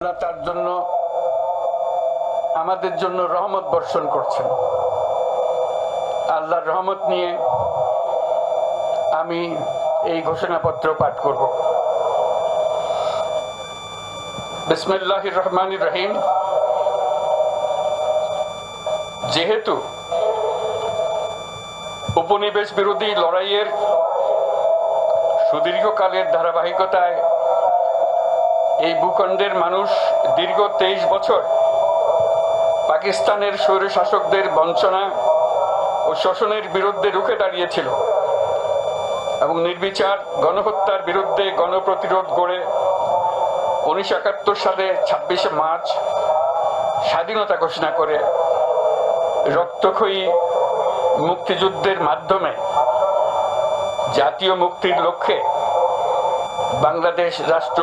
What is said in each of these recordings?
তার জন্য আমাদের জন্য রহমত বর্ষণ করছেন। আল্লাহর রহমত নিয়ে আমি এই ঘোষণাপত্র পাঠ করব। বিসমিল্লাহ রহমান রহিম। যেহেতু উপনিবেশ বিরোধী লড়াইয়ের সুদীর্ঘকালের ধারাবাহিকতায় এই ভূখণ্ডের মানুষ দীর্ঘ তেইশ বছর পাকিস্তানের স্বৈর শাসকদের বঞ্চনা ও শোষণের বিরুদ্ধে রুখে দাঁড়িয়েছিল এবং নির্বিচার গণহত্যার বিরুদ্ধে গণপ্রতিরোধ গড়ে উনিশশো একাত্তর সালে ছাব্বিশে মার্চ স্বাধীনতা ঘোষণা করে রক্তক্ষয়ী মুক্তিযুদ্ধের মাধ্যমে জাতীয় মুক্তির লক্ষ্যে বাংলাদেশ রাষ্ট্র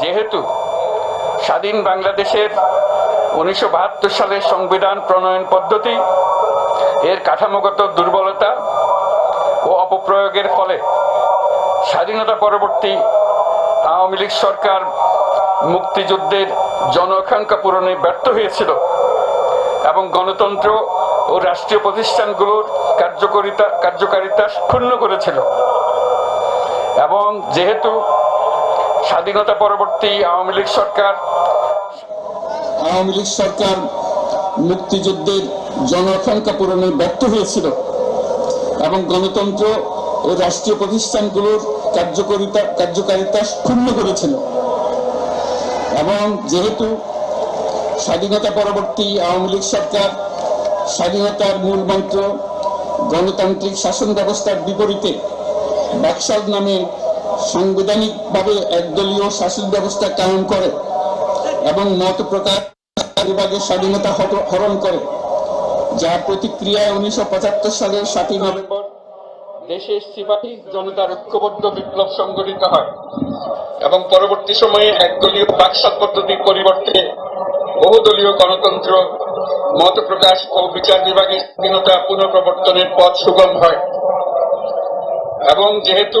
যেহেতু স্বাধীন বাংলাদেশের উনিশশো বাহাত্তর সালের সংবিধান প্রণয়ন পদ্ধতি, এর কাঠামোগত দুর্বলতা ও অপপ্রয়োগের ফলে স্বাধীনতা পরবর্তী আওয়ামী লীগ সরকার মুক্তিযুদ্ধের জনআকাঙ্ক্ষা পূরণে ব্যর্থ হয়েছিল এবং গণতন্ত্র ও রাষ্ট্রীয় প্রতিষ্ঠানগুলোর কার্যকারিতা কার্যকারিতা ক্ষুণ্ণ করেছিল। এবং যেহেতু স্বাধীনতা পরবর্তী আওয়ামী লীগ সরকার। আওয়ামী লীগ সরকার মুক্তিযুদ্ধের জনআকাঙ্ক্ষা পূরণে ব্যর্থ হয়েছিল এবং গণতন্ত্র ও রাষ্ট্রীয় প্রতিষ্ঠানগুলোর কার্যকারিতা কার্যকারিতা ক্ষুণ্ণ করেছিল। এবং যেহেতু স্বাধীনতা পরবর্তী আওয়ামী লীগ সরকার স্বাধীনতার মূল মন্ত্র গণতান্ত্রিক শাসন ব্যবস্থার বিপরীতে বাকশাল নামে সাংবিধানিকভাবে একদলীয় শাসন ব্যবস্থা কায়েম করে এবং মত প্রকাশ বিভাগের স্বাধীনতা হরণ করে যার প্রতিক্রিয়ায় উনিশশো পঁচাত্তর সালের সাতই নভেম্বর দেশের সিপাহী জনতার ঐক্যবদ্ধ বিপ্লব সংগঠিত হয় এবং পরবর্তী সময়ে একদলীয় বাকশাল পদ্ধতির পরিবর্তে বহুদলীয় গণতন্ত্র, মত প্রকাশ ও বিচার বিভাগের স্বাধীনতা পুনঃপ্রবর্তনের পথ সুগম হয়। এবং যেহেতু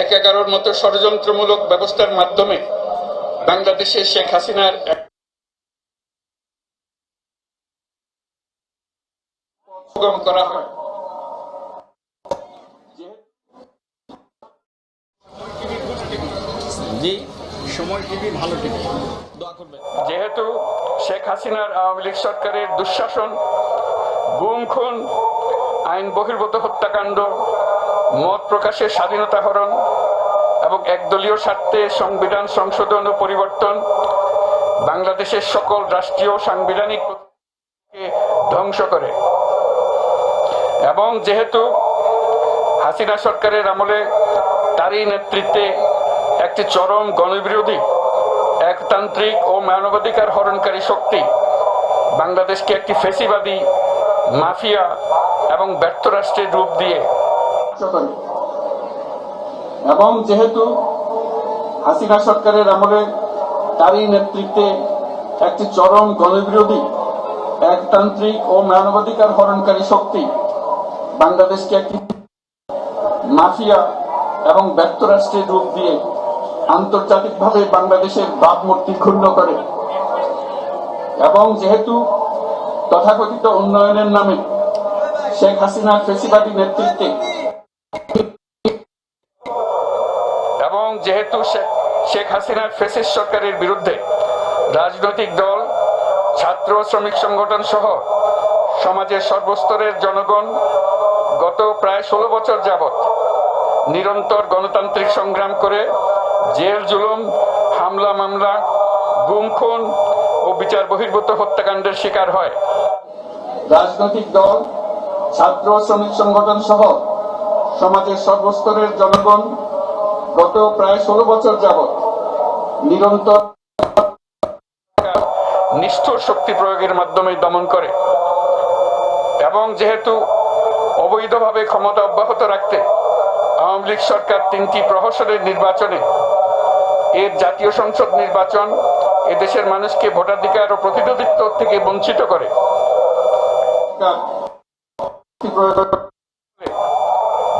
এক এগারোর মতো ষড়যন্ত্রমূলক ব্যবস্থার মাধ্যমে বাংলাদেশে শেখ হাসিনার করা হয়। জি সময় টিভি ভালো টিভি। দোয়া করবেন। যেহেতু শেখ হাসিনার আওয়ামী লীগ সরকারের দুঃশাসন গুম খুন আইন বহির্ভূত হত্যাকাণ্ড মত প্রকাশের স্বাধীনতা হরণ এবং একদলীয় স্বার্থে সংবিধান সংশোধন ও পরিবর্তন বাংলাদেশের সকল রাষ্ট্রীয় সাংবিধানিক ধ্বংস করে। এবং যেহেতু হাসিনা সরকারের আমলে তারই নেতৃত্বে একটি চরম গণবিরোধী, একতান্ত্রিক ও মানবাধিকার হরণকারী শক্তি, বাংলাদেশকে একটি ফেসিবাদী, মাফিয়া এবং ব্যর্থ রাষ্ট্রের রূপ দিয়ে করে। এবং যেহেতু হাসিনা সরকারের আমলে তারই নেতৃত্বে একটি চরম গণবিরোধী, একতান্ত্রিক ও মানবাধিকার হরণকারী শক্তি বাংলাদেশকে একটি মাফিয়া এবং ব্যর্থ রাষ্ট্রের রূপ দিয়ে আন্তর্জাতিকভাবে বাংলাদেশের ভাবমূর্তি ক্ষুণ্ণ করে এবং যেহেতু তথাকথিত উন্নয়নের নামে শেখ হাসিনার ফেসিবাদী নেতৃত্বে যেহেতু শেখ হাসিনার ফেসিস সরকারের বিরুদ্ধে রাজনৈতিক দল, ছাত্র শ্রমিক সংগঠন সহ সমাজের সর্বস্তরের জনগণ গত প্রায় ষোলো বছর যাবৎ নিরন্তর গণতান্ত্রিক সংগ্রাম করে জেল, জুলুম, হামলা, মামলা, গুম, খুন ও বিচার বহির্ভূত হত্যাকাণ্ডের শিকার হয়। রাজনৈতিক দল, ছাত্র শ্রমিক সংগঠন সহ সমাজের সর্বস্তরের জনগণ গত প্রায় ষোলো বছর যাবৎ নিরন্তর নিষ্ঠুর শক্তি প্রয়োগের মাধ্যমে দমন করে। এবং যেহেতু অবৈধভাবে ক্ষমতা অব্যাহত রাখতে আওয়ামী লীগ সরকার তিনটি প্রহসনের নির্বাচনে এর জাতীয় সংসদ নির্বাচন এদেশের মানুষকে ভোটাধিকার ও প্রতিনিধিত্ব থেকে বঞ্চিত করে।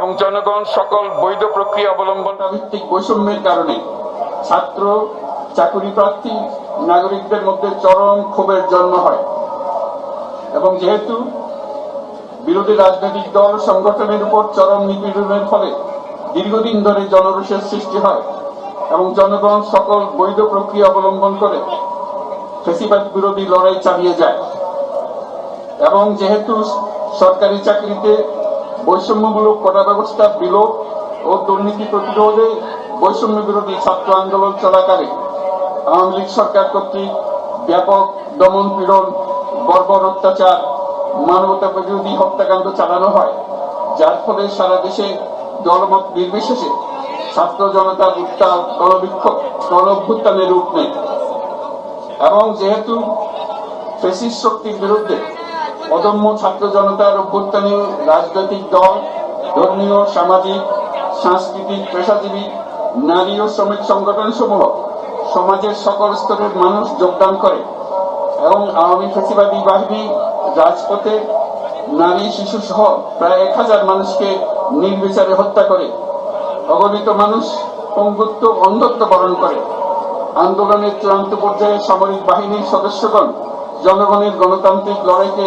এবং জনগণ সকল বৈধ প্রক্রিয়া অবলম্বন ভিত্তিক বৈষম্যের কারণে ছাত্র চাকুরি প্রার্থী নাগরিকদের মধ্যে চরম ক্ষোভের জন্ম হয়। এবং যেহেতু বিরোধী রাজনৈতিক দল সংগঠনের উপর চরম নিপীড়নের ফলে দীর্ঘদিন ধরে জনরোষের সৃষ্টি হয় এবং জনগণ সকল বৈধ প্রক্রিয়া অবলম্বন করে ফেসিবাদ বিরোধী লড়াই চালিয়ে যায়। এবং যেহেতু সরকারি চাকরিতে বৈষম্যমূলক কোটা ব্যবস্থা বিলোপ ও দুর্নীতি প্রতিরোধে বৈষম্য বিরোধী ছাত্র আন্দোলন চলাকালে আওয়ামী লীগ সরকার কর্তৃক ব্যাপক দমন পীড়ন, বর্বর অত্যাচার মানবতা বিরোধী হত্যাকাণ্ড চালানো হয়, যার ফলে সারা দেশে দলমত নির্বিশেষে ছাত্র জনতার উত্তাল গণবিক্ষোভ গণভ্যুত্থানের রূপ নেয়। এবং যেহেতু ফেসিস শক্তির বিরুদ্ধে অদম্য ছাত্র জনতার অভ্যুত্থানে রাজনৈতিক দল, ধর্মীয়, সামাজিক, সাংস্কৃতিক, পেশাজীবী, নারী ও শ্রমিক সংগঠন সমূহ সমাজের সকল স্তরের মানুষ যোগদান করে এবং আওয়ামী ফেসিবাদী বাহিনী, রাজপথে নারী, শিশু সহ প্রায় এক হাজার মানুষকে নির্বিচারে হত্যা করে, অগণিত মানুষ পঙ্গুত্ব অন্ধত্ব বরণ করে। আন্দোলনের চূড়ান্ত পর্যায়ে সামরিক বাহিনীর সদস্যগণ জনগণের গণতান্ত্রিক লড়াইকে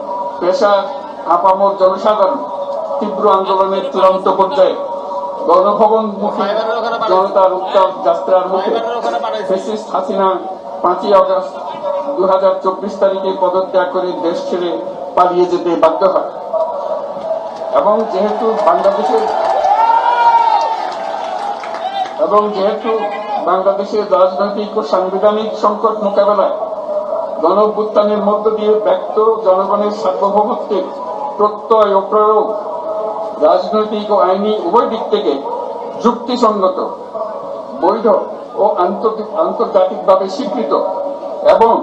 পেশা আপামর জনসাধারণ তীব্র আন্দোলনের চূড়ান্ত পর্যায়ে গণভবন মুখে জনতার উত্তাপ যাত্রার মুখে ফেসিস্ট হাসিনা পাঁচই আগস্ট দু হাজার চব্বিশ তারিখে পদত্যাগ করে দেশ ছেড়ে পালিয়ে যেতে বাধ্য হয়। এবং যেহেতু বাংলাদেশের এবং যেহেতু বাংলাদেশের রাজনৈতিক ও সাংবিধানিক সংকট মোকাবেলায় গণ অভ্যুত্থানের মধ্য দিয়ে ব্যক্ত জনগণের সার্বভৌমত্বের প্রত্যয় ও প্রয়োগ রাজনৈতিক ও আইনি উভয় দিক থেকে যুক্তিসঙ্গত, বৈধ ও আন্তর্জাতিকভাবে স্বীকৃত এবং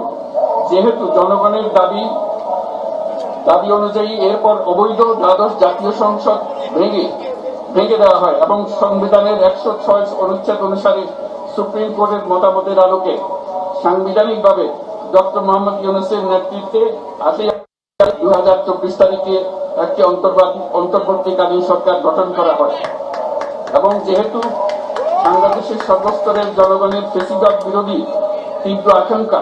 যেহেতু জনগণের দাবি দাবি অনুযায়ী এরপর অবৈধ দ্বাদশ জাতীয় সংসদ ভেঙে ভেঙে দেওয়া হয় এবং সংবিধানের একশো ছয় অনুচ্ছেদ অনুসারে সুপ্রিম কোর্টের মতামতের আলোকে সাংবিধানিকভাবে ডক্টর মোহাম্মদ ইউনুসের নেতৃত্বে আটই দু হাজার চব্বিশ তারিখে একটি অন্তর্বর্তীকালীন সরকার গঠন করা হয়। এবং যেহেতু বাংলাদেশের সর্বস্তরের জনগণের ফেসিবাদ বিরোধী তীব্র আকাঙ্ক্ষা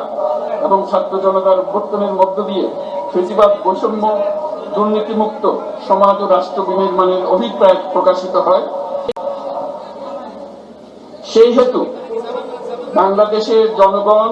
এবং ছাত্র জনতার অভ্যর্থনের মধ্য দিয়ে ফেসিবাদ বৈষম্য দুর্নীতিমুক্ত সমাজ ও রাষ্ট্র বিনির্মাণের অভিপ্রায় প্রকাশিত হয়। সেই হেতু বাংলাদেশের জনগণ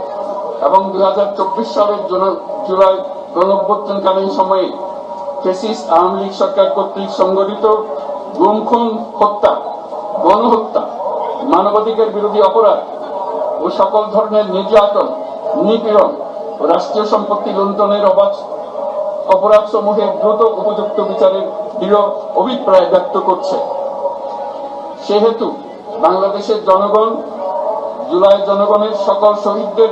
এবং দুই হাজার চব্বিশ সালের জুলাই গণঅভ্যুত্থানকালীন সময়ে ফেসিস আওয়ামী লীগ সরকার কর্তৃক সংগঠিত গুম খুন হত্যা, গণহত্যা, মানবাধিকার বিরোধী অপরাধ ও সকল ধরনের নির্যাতন, নিপীড়ন ও রাষ্ট্রীয় সম্পত্তি লুণ্ঠনের অবাধ অপরাধ সমূহের দ্রুত উপযুক্ত বিচারের দৃঢ় অভিপ্রায় ব্যক্ত করছে। সেহেতু বাংলাদেশের জনগণ, জুলাই জনগণের সকল শহীদদের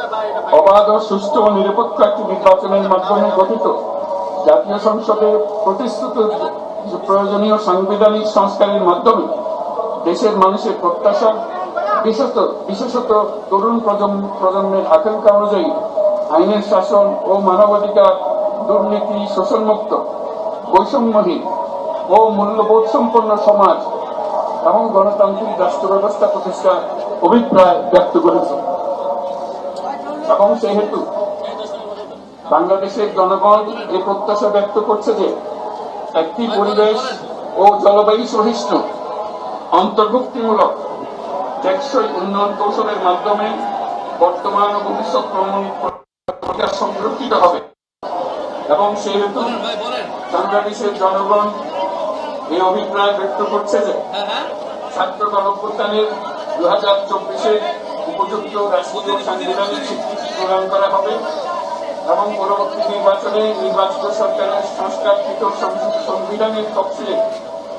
অবাধ ও সুষ্ঠু ও নিরপেক্ষ একটি নির্বাচনের মাধ্যমে গঠিত জাতীয় সংসদে প্রতিশ্রুত প্রয়োজনীয় সাংবিধানিক সংস্কারের মাধ্যমে দেশের মানুষের প্রত্যাশা, বিশেষত বিশেষত তরুণ প্রজন্ম, প্রজন্মের আকাঙ্ক্ষা অনুযায়ী আইনের শাসন ও মানবাধিকার, দুর্নীতি, শোষণমুক্ত, বৈষম্যহীন ও মূল্যবোধ সম্পন্ন সমাজ এবং গণতান্ত্রিক রাষ্ট্র ব্যবস্থা প্রতিষ্ঠার অভিপ্রায় ব্যক্ত করেছে। এবং সেহেতু বাংলাদেশের জনগণ এ প্রত্যাশা ব্যক্ত করছে যে একটি পরিবেশ ও জলবায়ু সহিষ্ণু, অন্তর্ভুক্তিমূলক, টেকসই উন্নয়ন কৌশলের মাধ্যমে বর্তমান ও ভবিষ্যৎ প্রকাশ সংরক্ষিত হবে। এবং সেহেতু বাংলাদেশের জনগণ এই অভিপ্রায় ব্যক্ত করছে যে ছাত্র গণঅভ্যুত্থানের দু হাজার চব্বিশে উপযুক্ত রাষ্ট্রীয় সাংবিধানিক স্বীকৃতি প্রদান করা হবে এবং পরবর্তী নির্বাচনে নির্বাচিত সরকারের সংস্কারকৃত সংবিধানের তফসিলে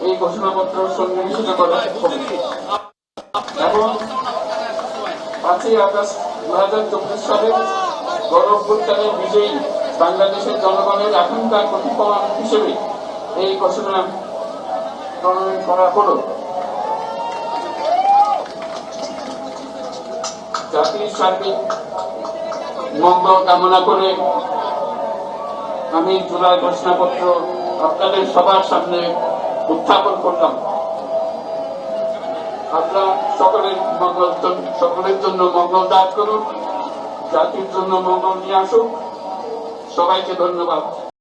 এই ঘোষণাপত্র সন্নিবেশিত করা হবে। এবং পাঁচই আগস্ট দু হাজার চব্বিশ সালে গণঅভ্যুত্থানের বিজয়ী বাংলাদেশের জনগণের আকাঙ্ক্ষার প্রতিফলন হিসেবে এই ঘোষণা প্রণয়ন করা হলো। জাতির সার্বিক মঙ্গল কামনা করে আমি জুলাই ঘোষণাপত্র আপনাদের সবার সামনে উত্থাপন করলাম। আপনারা সকলের মঙ্গল সকলের জন্য মঙ্গল দান করুন, জাতির জন্য মঙ্গল নিয়ে আসুন। সবাইকে ধন্যবাদ।